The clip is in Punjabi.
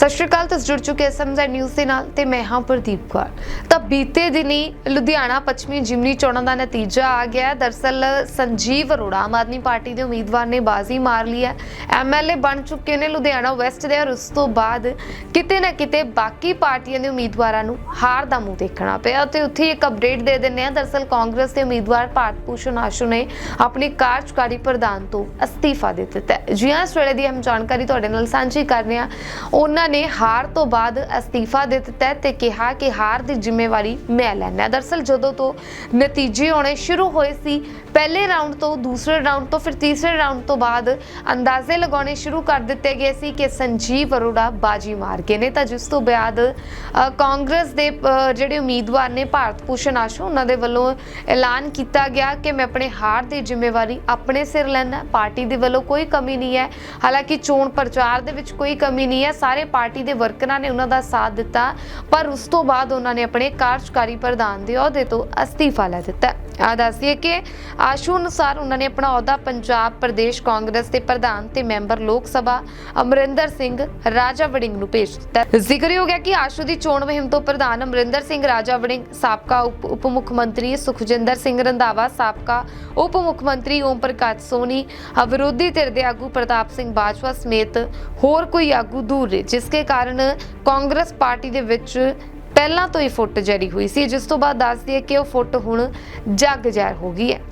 ਸਤਿ ਸ਼੍ਰੀ ਅਕਾਲ, ਤੁਸੀਂ ਜੁੜ ਚੁੱਕੇ ਐਸਐਮਜ਼ੈਡ ਨਿਊਜ਼ ਦੇ ਨਾਲ ਤੇ ਮੈਂ ਹਾਂ ਪ੍ਰਦੀਪ ਕੌਰ। ਤਾਂ ਬੀਤੇ ਦਿਨੀ ਲੁਧਿਆਣਾ ਪੱਛਮੀ ਜਿਮਨੀ ਚੋਣਾਂ ਦਾ ਨਤੀਜਾ ਆ ਗਿਆ ਦਰਸਲ ਸੰਜੀਵ ਅਰੋੜਾ ਆਮ ਆਦਮੀ ਪਾਰਟੀ ਦੇ ਉਮੀਦਵਾਰ ਨੇ ਬਾਜ਼ੀ ਮਾਰ ਲਈ ਹੈ। ਐਮਐਲਏ ਬਣ ਚੁੱਕੇ ਨੇ ਲੁਧਿਆਣਾ ਵੈਸਟ ਦੇ ਔਰ ਉਸ ਤੋਂ ਬਾਅਦ ਕਿਤੇ ਨਾ ਕਿਤੇ ਬਾਕੀ ਪਾਰਟੀਆਂ ਦੇ ਉਮੀਦਵਾਰਾਂ ਨੂੰ ਹਾਰ ਦਾ ਮੂੰਹ ਦੇਖਣਾ ਪਿਆ ਤੇ ਉੱਥੇ ਹੀ ਇੱਕ ਅਪਡੇਟ ਦੇ ਦਿੰਨੇ ਆ ਦਰਸਲ ਕਾਂਗਰਸ ਦੇ ਉਮੀਦਵਾਰ ਭਾਰਤ ਭੂਸ਼ਣ ਆਸ਼ੂ ਨੇ ਆਪਣੀ ਕਾਰਜਕਾਰੀ ਪ੍ਰਧਾਨ ਤੋਂ ਅਸਤੀਫਾ ਦੇ ਦਿੱਤਾ ਹੈ। ਜੀ ਹਾਂ, ਇਸ ਵੇਲੇ ਦੀ ਹਮ ਜਾਣਕਾਰੀ ਤੁਹਾਡੇ ਨਾਲ ਸਾਂਝੀ ਕਰ ਰਹੇ ਹਾਂ। ਉਹਨਾਂ ਨੇ ਹਾਰ ਤੋਂ ਬਾਅਦ ਅਸਤੀਫਾ ਦੇ ਦਿੱਤਾ ਹੈ ਤੇ ਕਿਹਾ ਕਿ ਹਾਰ ਦੀ ਜ਼ਿੰਮੇਵਾਰੀ ਮੈਂ ਲੈਣਾ ਦਰਸਲ ਜਦੋਂ ਤੋਂ ਨਤੀਜੇ ਆਉਣੇ ਸ਼ੁਰੂ ਹੋਏ ਸੀ, ਪਹਿਲੇ ਰਾਊਂਡ ਤੋਂ ਦੂਸਰੇ ਰਾਊਂਡ ਤੋਂ ਫਿਰ ਤੀਸਰੇ ਰਾਊਂਡ ਤੋਂ ਬਾਅਦ ਅੰਦਾਜ਼ੇ ਲਗਾਉਣੇ ਸ਼ੁਰੂ ਕਰ ਦਿੱਤੇ ਗਏ ਸੀ ਕਿ ਸੰਜੀਵ ਅਰੋੜਾ ਬਾਜੀ ਮਾਰ ਗਏ ਨੇ। ਤਾਂ ਜਿਸ ਤੋਂ ਬਾਅਦ ਕਾਂਗਰਸ ਦੇ ਜਿਹੜੇ ਉਮੀਦਵਾਰ ਨੇ ਭਾਰਤ ਭੂਸ਼ਣ ਆਸ਼ੂ, ਉਹਨਾਂ ਦੇ ਵੱਲੋਂ ਐਲਾਨ ਕੀਤਾ ਗਿਆ ਕਿ ਮੈਂ ਆਪਣੇ ਹਾਰ ਦੀ ਜ਼ਿੰਮੇਵਾਰੀ ਆਪਣੇ ਸਿਰ ਲੈਣਾ ਪਾਰਟੀ ਦੇ ਵੱਲੋਂ ਕੋਈ ਕਮੀ ਨਹੀਂ ਹੈ। ਹਾਲਾਂਕਿ ਚੋਣ ਪ੍ਰਚਾਰ ਦੇ ਵਿੱਚ ਕੋਈ ਕਮੀ ਨਹੀਂ ਹੈ। ਸਾਰੇ ਪਾਰਟੀ ਦੇ ਵਰਕਰਾਂ ਨੇ ਉਹਨਾਂ ਦਾ ਸਾਥ ਦਿੱਤਾ, ਪਰ ਉਸ ਤੋਂ ਬਾਅਦ ਉਹਨਾਂ ਨੇ ਆਪਣੇ ਕਾਰਜਕਾਰੀ ਪ੍ਰਧਾਨ ਦੇ ਅਹੁਦੇ ਤੋਂ ਅਸਤੀਫਾ ਲੈ ਦਿੱਤਾ। ਆ ਦੱਸੀਏ ਕਿ ਆਸ਼ੂ ਅਨੁਸਾਰ ਉਹਨਾਂ ਨੇ ਆਪਣਾ ਅਹੁਦਾ ਪੰਜਾਬ ਪ੍ਰਦੇਸ਼ ਕਾਂਗਰਸ ਦੇ ਪ੍ਰਧਾਨ ਤੇ ਮੈਂਬਰ ਲੋਕ ਸਭਾ, ਅਮਰਿੰਦਰ ਸਿੰਘ ਰਾਜਾ ਵੜਿੰਗ ਨੂੰ ਭੇਜ ਦਿੱਤਾ। ਜ਼ਿਕਰ ਹੋ ਗਿਆ ਕਿ ਆਸ਼ੂ ਦੀ ਚੋਣ ਮੁਹਿੰਮ ਤੋਂ ਪ੍ਰਧਾਨ ਅਮਰਿੰਦਰ ਸਿੰਘ ਰਾਜਾ ਵੜਿੰਗ, ਸਾਬਕਾ ਉਪ ਉਪ ਮੁੱਖ ਮੰਤਰੀ ਸੁਖਜਿੰਦਰ ਸਿੰਘ ਰੰਧਾਵਾ, ਸਾਬਕਾ ਉਪ ਮੁੱਖ ਮੰਤਰੀ ਓਮ ਪ੍ਰਕਾਸ਼ ਸੋਨੀ ਵਿਰੋਧੀ ਧਿਰ ਦੇ ਆਗੂ ਪ੍ਰਤਾਪ ਸਿੰਘ ਬਾਜਵਾ ਸਮੇਤ ਹੋਰ ਕੋਈ ਆਗੂ ਦੂਰ ਰਹੇ ਜਿਸ ਕੇ ਕਾਰਨ ਕਾਂਗਰਸ ਪਾਰਟੀ ਦੇ ਵਿੱਚ ਪਹਿਲਾਂ ਤੋਂ ਹੀ ਫੁੱਟ ਜਰੀ ਹੋਈ ਸੀ, ਜਿਸ ਤੋਂ ਬਾਅਦ ਦੱਸਦੀ ਹੈ ਕਿ ਉਹ ਫੁੱਟ ਹੁਣ ਜੱਗ ਜ਼ਹਿਰ ਹੋ ਗਈ ਹੈ।